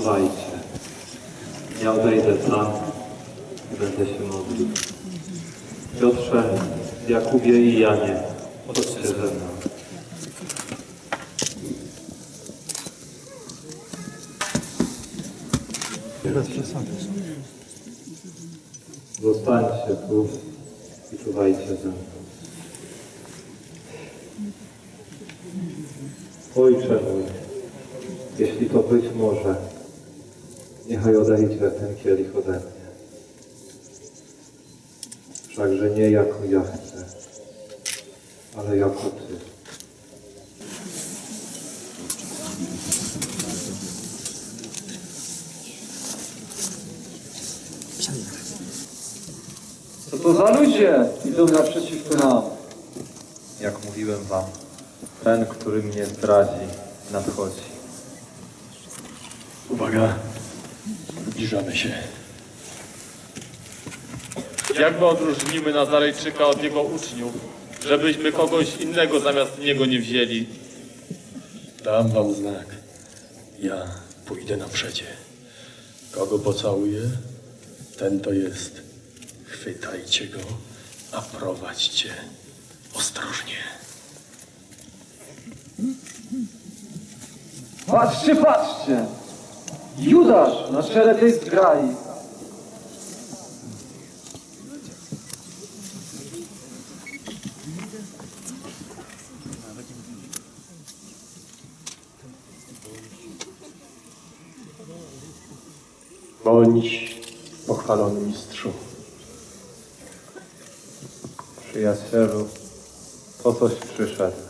Czuwajcie. Ja odejdę sam i będę się modlił. Piotrze, Jakubie i Janie, chodźcie ze mną. Zostańcie tu i czuwajcie ze mną. Ojcze mój, jeśli to być może, niechaj odejdzie ten kielich ode mnie. Wszakże nie jako ja chcę, ale jako Ty. Co to za ludzie idą naprzeciwko nam? Jak mówiłem Wam, ten, który mnie zdradzi, nadchodzi. Uwaga, zbliżamy się. Jak my odróżnimy Nazarejczyka od jego uczniów, żebyśmy kogoś innego zamiast niego nie wzięli? Dam wam znak. Ja pójdę na przecie. Kogo pocałuję, ten to jest. Chwytajcie go, a prowadźcie ostrożnie. Patrzcie, patrzcie! Judasz na czele tej zgrai. Bądź pochwalony mistrzu. Przyjacielu, po coś przyszedł.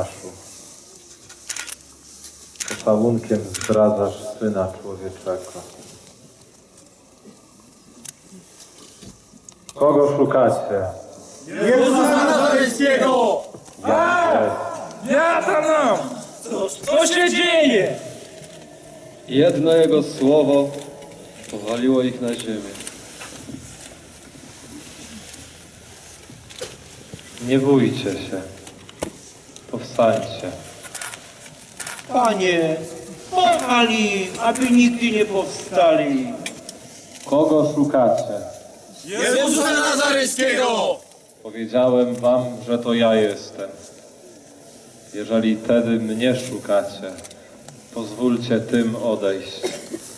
Judaszu, pocałunkiem zdradzasz Syna Człowieczego. Kogo szukacie? Jezusa Nazaryjskiego! Ja Ja tam nam! Co, co się dzieje? Jedno jego słowo powaliło ich na ziemię. Nie bójcie się. Powstańcie. Panie, powali, aby nigdy nie powstali. Kogo szukacie? Jezusa Nazaryjskiego! Powiedziałem wam, że to ja jestem. Jeżeli tedy mnie szukacie, pozwólcie tym odejść.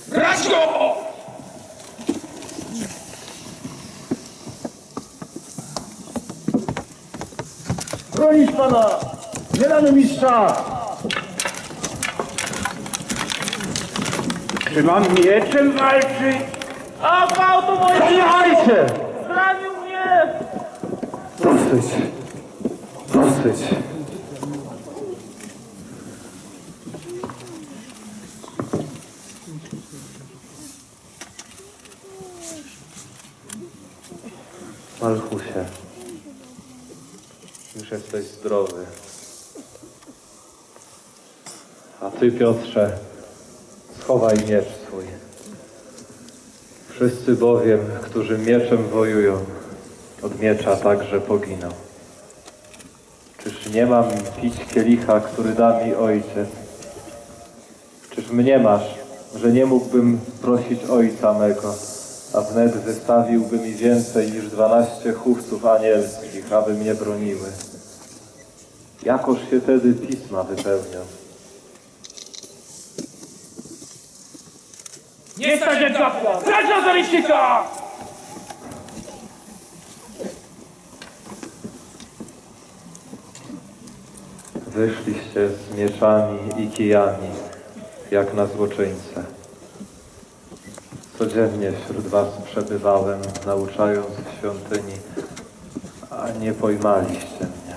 Brać go! Bronić pana! Damy mistrza! Czy mam mieczem walczyć? A to moje Zabijajcie! Zranił mnie! Dosyć. Dosyć. Malchusie, już jesteś zdrowy. A ty, Piotrze, schowaj miecz swój. Wszyscy bowiem, którzy mieczem wojują, od miecza także poginą. Czyż nie mam pić kielicha, który da mi ojciec? Czyż mnie masz, że nie mógłbym prosić ojca mego, a wnet wystawiłby mi więcej niż dwanaście chówców anielskich, aby mnie broniły? Jakoż się tedy pisma wypełnią? Nie stać jak zapła! Brać Nazaryjczyka! Wyszliście z mieczami i kijami, jak na złoczyńcę. Codziennie wśród was przebywałem, nauczając w świątyni, a nie pojmaliście mnie.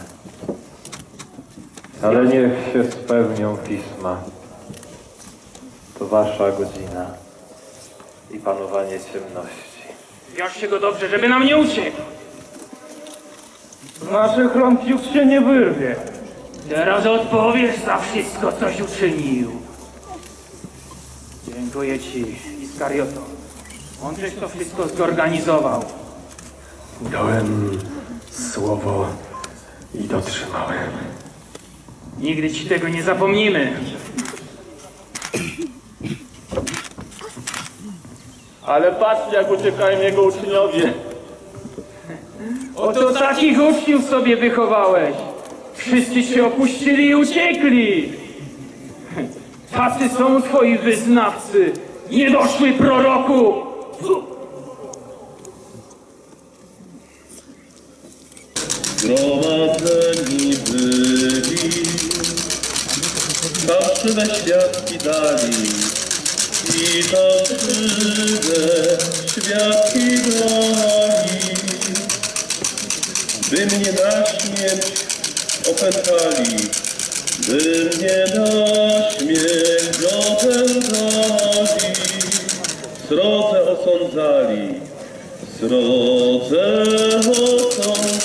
Ale niech się spełnią pisma. To wasza godzina panowanie ciemności. Wiążcie go dobrze, żeby nam nie uciekł. Z naszych rąk już się nie wyrwie. Teraz odpowiesz za wszystko, coś uczynił. Dziękuję ci, Iskarioto. Mądrześ to wszystko zorganizował. Dałem słowo I dotrzymałem. Nigdy ci tego nie zapomnimy. Ale patrzcie, jak uciekają jego uczniowie. Oto takich uczniów sobie wychowałeś. Wszyscy się opuścili i uciekli. Tacy są twoi wyznawcy. Niedoszły proroku. Zgromadzeni byli, fałszywe świadki dali by mnie na śmierć opętali, by mnie na śmierć opętali, srodze osądzali, srodze osądzali.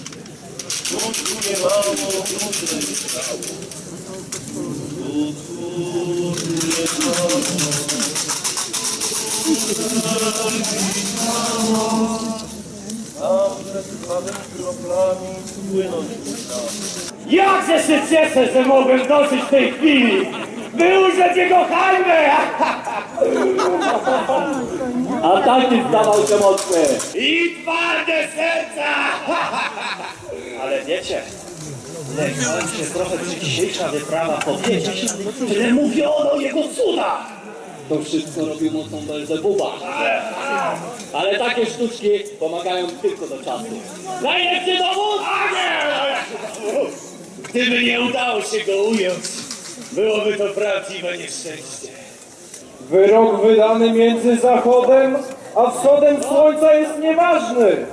Ach Jezusie mój, drogi Panie mój, Jakże się cieszę, że mogłem dosyć tej chwili! Wyłużę jego hańbę! A taki zdawał się mocny. I twarde serca! Ale wiecie, Lechałem się trochę, dzisiejsza wyprawa powiedzieć, tyle mówiono jego cudach! To wszystko robił mocą Belzebuba. Ale takie sztuczki pomagają tylko do czasu. Najlepszy dowód? Gdyby nie udało się go ująć, byłoby to prawdziwe nieszczęście. Wyrok wydany między zachodem a wschodem słońca jest nieważny.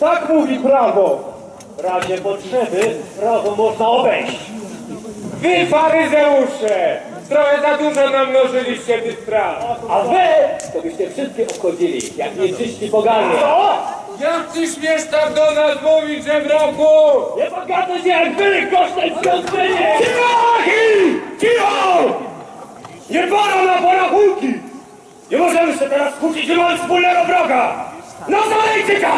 Tak mówi prawo. W razie potrzeby prawo można obejść. Wy, faryzeusze, trochę za dużo namnożyliście tych spraw. A wy to byście wszystkie obchodzili, jak nieczyści poganie. Jak ty śmiesz tak do nas mówić, żebroku? Nie pogadaj się jak byli kosztem świątyni! Cicho! Cicho! Nie pora na porachunki! Nie możemy się teraz kłócić, że mamy wspólnego wroga! Nazarejczyka!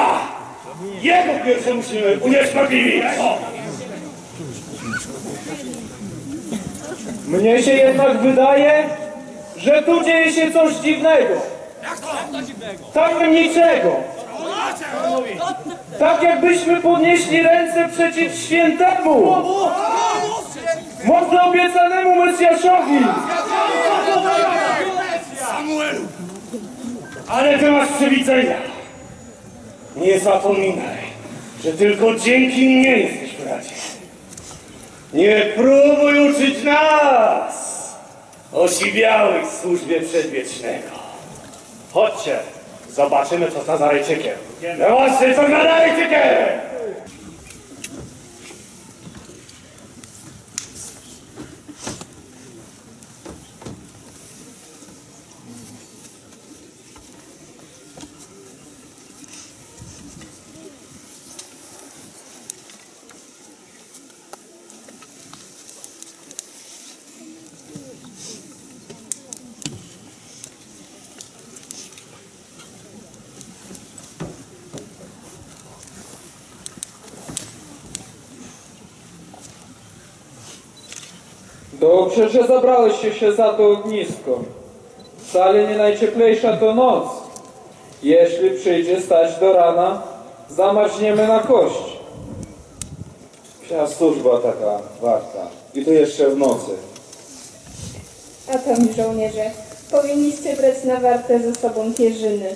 Jego pierwsze musimy unieszkodliwić! Mnie się jednak wydaje, że tu dzieje się coś dziwnego. Tajemniczego. Tak jakbyśmy podnieśli ręce przeciw świętemu. Mocno obiecanemu Mesjaszowi! Ale ty masz przewidzenia. Nie zapominaj, że tylko dzięki mnie jesteś w Radzie. Nie próbuj uczyć nas osiwiałych w służbie przedwiecznego. Chodźcie, zobaczymy co z Nazarejczykiem. No właśnie, co z Nazarejczykiem! Dobrze, że zabrałeś się za to ognisko. Wcale nie najcieplejsza to noc. Jeśli przyjdzie stać do rana, zamarzniemy na kość. Wся służba taka warta. I to jeszcze w nocy. A tam żołnierze, powinniście brać na wartę ze sobą pierzyny.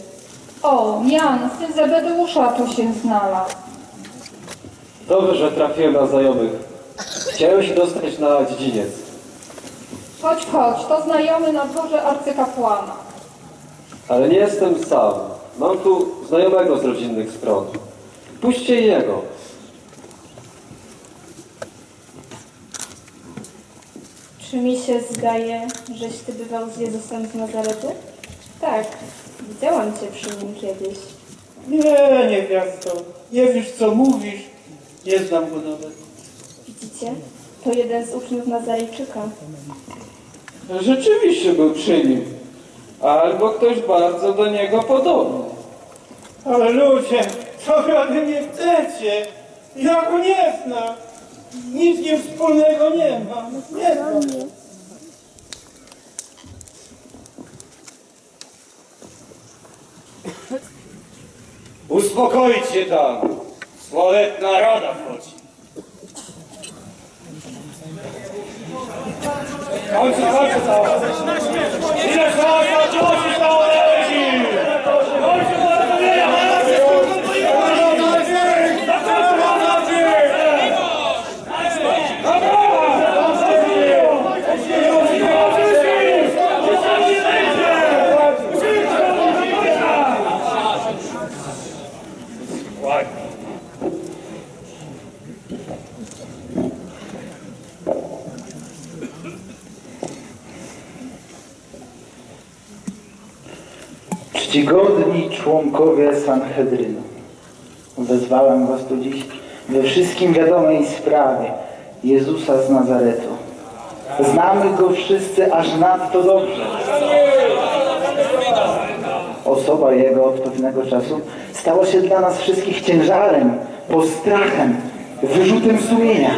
O, Jan, syn Zebedeusza tu się znalazł. Dobrze, że trafiłem na znajomych. Chciałem się dostać na dziedziniec. Chodź, chodź, to znajomy na dworze arcykapłana. Ale nie jestem sam. Mam tu znajomego z rodzinnych stron. Puśćcie jego. Czy mi się zdaje, żeś ty bywał z Jezusem z Nazaretu? Tak, widziałam cię przy nim kiedyś. Nie, niewiasto. Nie wiesz co mówisz. Nie znam go nawet. Widzicie? To jeden z uczniów Nazarejczyka. Rzeczywiście był przy nim. Albo ktoś bardzo do niego podobny. Ale ludzie, co wy mnie chcecie? Ja go nie znam. Nic nie wspólnego nie mam. Nie znam. Uspokoić się tam. Słowet naroda wchodzi. Kończy, kończy całe. Ile szans odnosi całe Czcigodni członkowie Sanhedrynu, wezwałem was tu dziś we wszystkim wiadomej sprawie Jezusa z Nazaretu. Znamy go wszyscy aż nadto dobrze. Osoba jego od pewnego czasu stała się dla nas wszystkich ciężarem, postrachem, wyrzutem sumienia.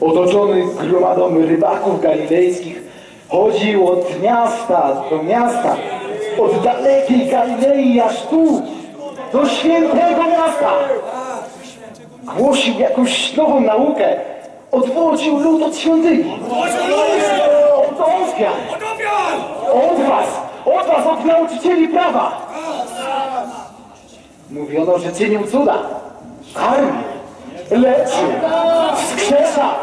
Otoczony gromadą rybaków galilejskich, chodził od miasta do miasta, od dalekiej Galilei aż tu, do świętego miasta. Głosił jakąś nową naukę, odwodził lud od świątyni, od ofiar, od was, od was, od nauczycieli prawa. Mówiono, że czynił cuda, karmi, leczy, wskrzesza,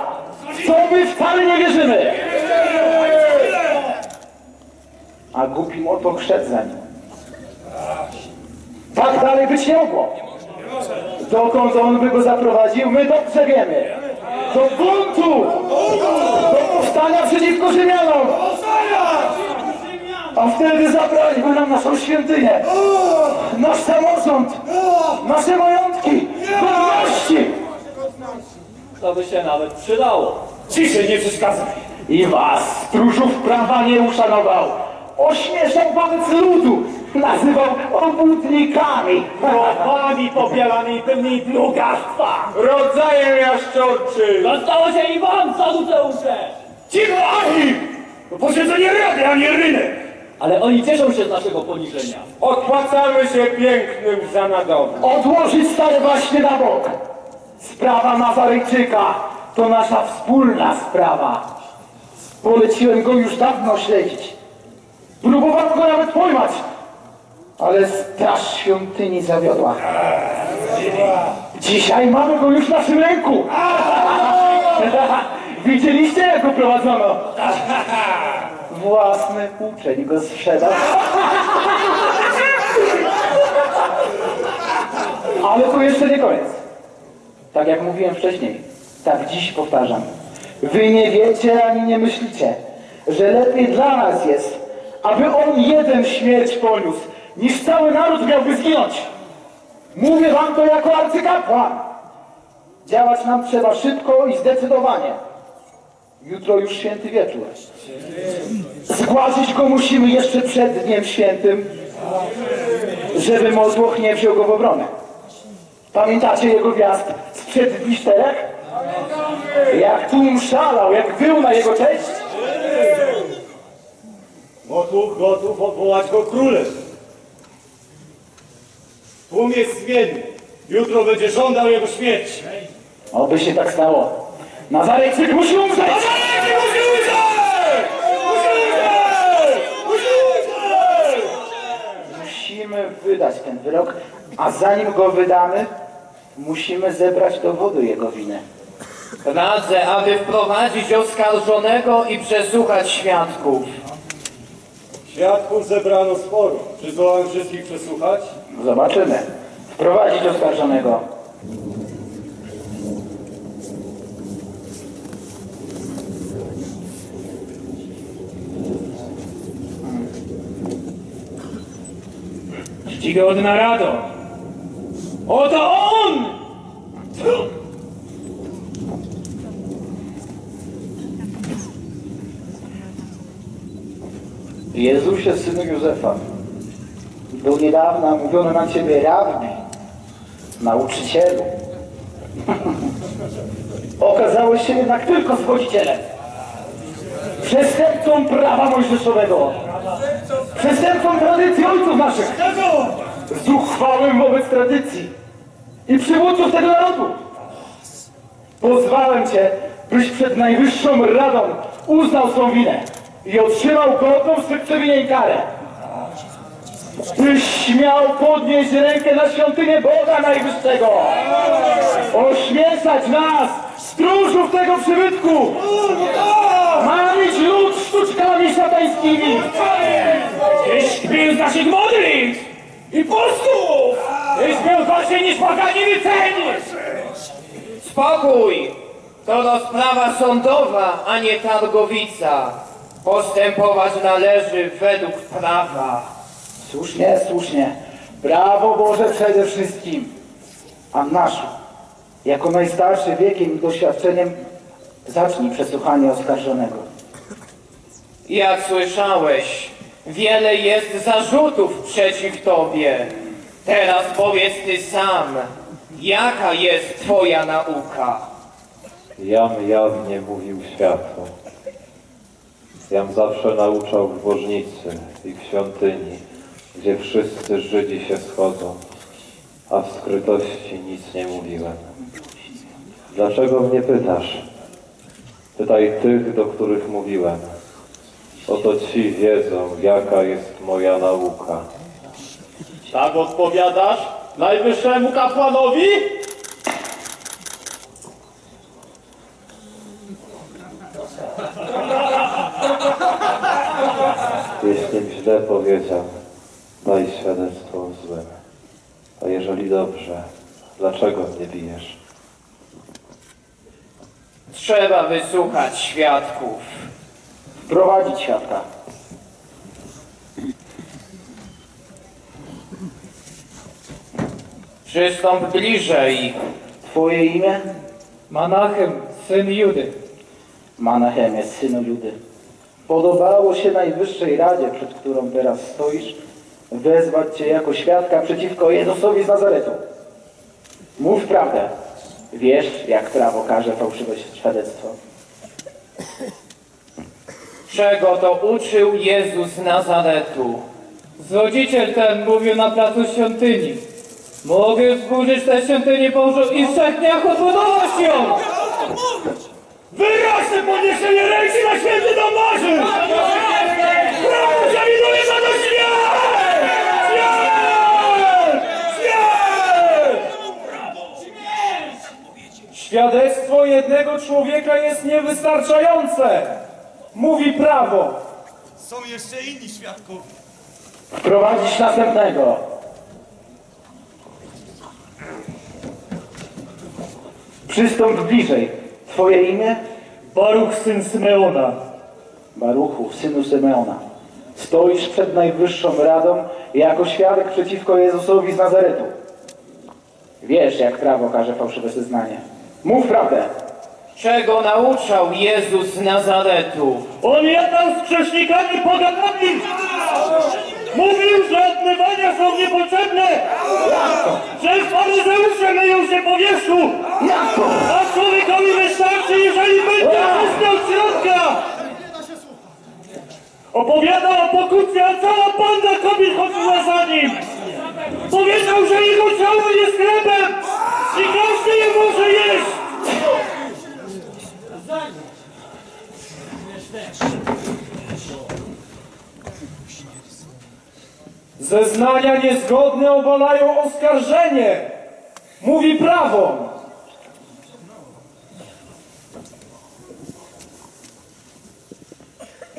co my wcale nie wierzymy. A głupim za nim. Tak dalej być nie mogło. Dokąd on by go zaprowadził, my dobrze wiemy. Do buntu! Do powstania przeciwko Rzymianom! A wtedy zabraliby nam naszą świątynię, nasz samorząd, nasze majątki, wolności! To by się nawet przydało. Ciszej, nie przeszkadzaj. I was, stróżów prawa, nie uszanował. Ośmieszał wobec ludu. Nazywał obłudnikami. Łapami popielanymi pełnymi plugastwa. Rodzajem jaszczurczy! Dostało się i wam, saduceusze! Cicho, Ani! To posiedzenie rady, a nie rynek. Ale oni cieszą się z naszego poniżenia. Odpłacamy się pięknym za nadobę. Odłożyć stare właśnie na bok. Sprawa Nazarejczyka to nasza wspólna sprawa. Poleciłem go już dawno śledzić. Próbowano go nawet pojmać, ale straż świątyni zawiodła. Dzisiaj mamy go już w naszym ręku. Widzieliście, jak go prowadzono? Własny uczeń go sprzedał. Ale to jeszcze nie koniec. Tak jak mówiłem wcześniej, tak dziś powtarzam. Wy nie wiecie ani nie myślicie, że lepiej dla nas jest, aby on jeden śmierć poniósł, niż cały naród miałby zginąć. Mówię wam to jako arcykapłan. Działać nam trzeba szybko i zdecydowanie. Jutro już święty wieczór. Zgłaszać go musimy jeszcze przed dniem świętym, żeby Motłoch nie wziął go w obronę. Pamiętacie jego wjazd sprzed dni czterech? Jak tłum szalał, jak był na jego cześć? Gotów, gotów odwołać go królem. Tłum jest zmienny. Jutro będzie żądał jego śmierci. Oby się tak stało. Nazarejczyk musi umrzeć! Nazarejczyk musi umrzeć! Musi umrzeć! Musi umrzeć! Musimy wydać ten wyrok, a zanim go wydamy, musimy zebrać dowody jego winy. Radzę, aby wprowadzić oskarżonego i przesłuchać świadków. Świadków zebrano sporo. Czy zdołałem wszystkich przesłuchać? Zobaczymy. Wprowadzić oskarżonego. Czcigodna Rado! Oto on! Jezusie, synu Józefa, do niedawna mówiono na ciebie rabbi, nauczycielu. Okazałeś się jednak tylko zwodzicielem. Przestępcą prawa mojżeszowego. Przestępcą tradycji ojców naszych. Zuchwałym wobec tradycji i przywódców tego narodu. Pozwałem cię, byś przed Najwyższą Radą uznał swą winę i otrzymał godną swych przewinień karę. Byś śmiał podnieść rękę na świątynię Boga Najwyższego. Ośmieszać nas, stróżów tego przybytku. Mamić lud sztuczkami szatańskimi. Tyś kpił z naszych modlitw i postów! Tyś był gorszy niż pogani wycenisz! Spokój! To rozprawa sądowa, a nie targowica. Postępować należy według prawa. Słusznie, słusznie. Brawo Boże przede wszystkim. A nasz, jako najstarszy wiekiem i doświadczeniem, zacznij przesłuchanie oskarżonego. Jak słyszałeś, wiele jest zarzutów przeciw tobie. Teraz powiedz ty sam, jaka jest twoja nauka? Jam jawnie mówił światło. Jam zawsze nauczał w bożnicy i w świątyni, gdzie wszyscy Żydzi się schodzą, a w skrytości nic nie mówiłem. Dlaczego mnie pytasz? Pytaj tych, do których mówiłem. Oto ci wiedzą, jaka jest moja nauka. Tak odpowiadasz najwyższemu kapłanowi? Jeślim źle powiedział, daj świadectwo o złym. Dobrze, dlaczego mnie bijesz? Trzeba wysłuchać świadków. Wprowadzić świadka. Przystąp bliżej. Twoje imię? Manachem, syn Judy. Manachemie, synu Judy. Podobało się Najwyższej Radzie, przed którą teraz stoisz, wezwać Cię jako świadka przeciwko Jezusowi z Nazaretu. Mów prawdę. Wiesz, jak prawo każe fałszywe świadectwo. Czego to uczył Jezus z Nazaretu? Zwodziciel ten mówił na placu świątyni. Mogę zburzyć tę świątynię Bożą i w trzech dniach odbudować ją! Wyraźne podniesienie ręki na święty dom Boży! Prawo zawiduje za to śmierć! Śmierć! Śmierć! Świadectwo jednego człowieka jest niewystarczające. Mówi prawo. Są jeszcze inni świadkowie. Wprowadzić następnego. Przystąp bliżej. Twoje imię? Baruch syn Symeona. Baruchu, synu Symeona. Stoisz przed Najwyższą Radą jako świadek przeciwko Jezusowi z Nazaretu. Wiesz, jak prawo każe fałszywe zeznanie. Mów prawdę. Czego nauczał Jezus z Nazaretu? On jadał z grzesznikami poganami. Mówił, że odmywania są niepotrzebne. Że faryzeusze myją się po wierzchu. A człowiekowi wystarczy, jeżeli będzie czysty od środka. Opowiada o pokucie, a cała banda kobiet chodziła za nim. Powiedział, że jego ciało jest chlebem i każdy je może jeść. Zeznania niezgodne obalają oskarżenie. Mówi prawo.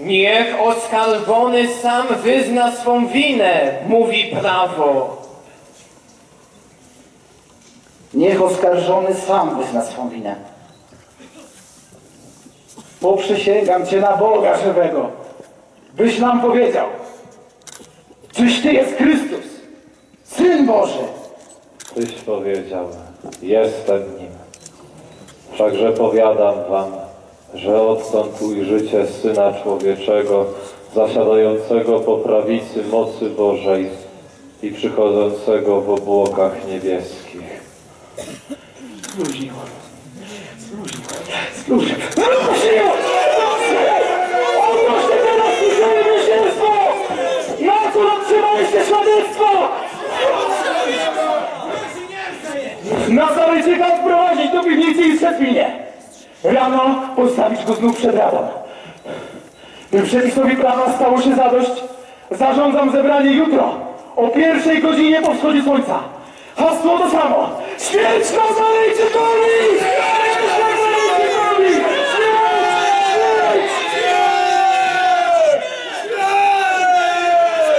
Niech oskarżony sam wyzna swą winę, mówi prawo. Niech oskarżony sam wyzna swą winę. Poprzysięgam Cię na Boga żywego, byś nam powiedział, czyś Ty jest Chrystus, Syn Boży. Tyś powiedział, jestem nim. Wszakże powiadam wam, że odtąd ujrzycie Syna Człowieczego, zasiadającego po prawicy mocy Bożej i przychodzącego w obłokach niebieskich. Spróżnij, spróżnij. Odnośnie teraz słyszałem miesięstwo! Na co otrzymaliście świadectwo? Nazarycieka odprowadzić do piwnicy i strzepinie. Rano postawić go znów przed radą. By przepisowi prawa stało się zadość, zarządzam zebranie jutro o pierwszej godzinie po wschodzie słońca. Hasło to samo. Śmierć Nazarejczykowi! Śmierć Nazarejczykowi! Śmierć! Śmierć!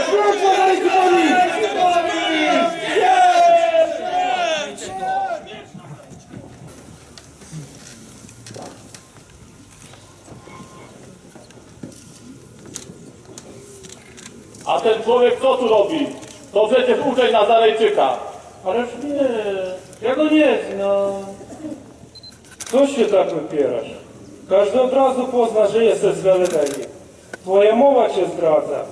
Śmierć Nazarejczykowi! A ten człowiek co tu robi? To przecież uczeń Nazarejczyka. Ależ nie, ja go nie znam. Co się tak wypierasz? Każdy od razu pozna, że jesteś z Galilei. Twoja mowa cię zdradza.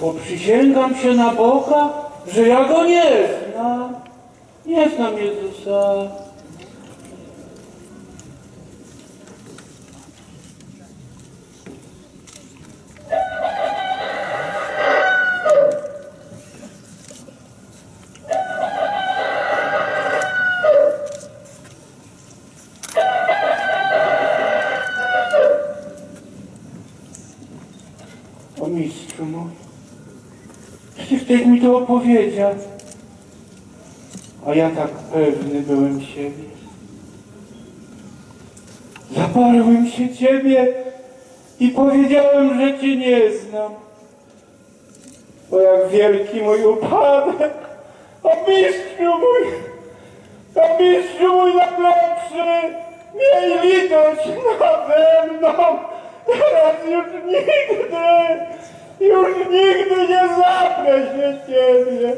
Poprzysięgam się na Boga, że ja go nie znam. Nie znam Jezusa. O mistrzu mój, przecież opowiedział. A ja tak pewny byłem siebie. Zaparłem się ciebie i powiedziałem, że cię nie znam. O jak wielki mój upadek! O mistrzu mój! O mistrzu mój najlepszy! Miej litość nade mną! Teraz już nigdy, już nigdy nie zaprę się ciebie!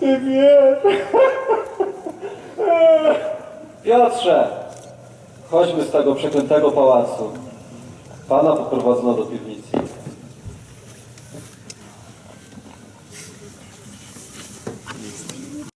Ty wiesz! Piotrze, chodźmy z tego przeklętego pałacu. Pana poprowadzono do piwnicy.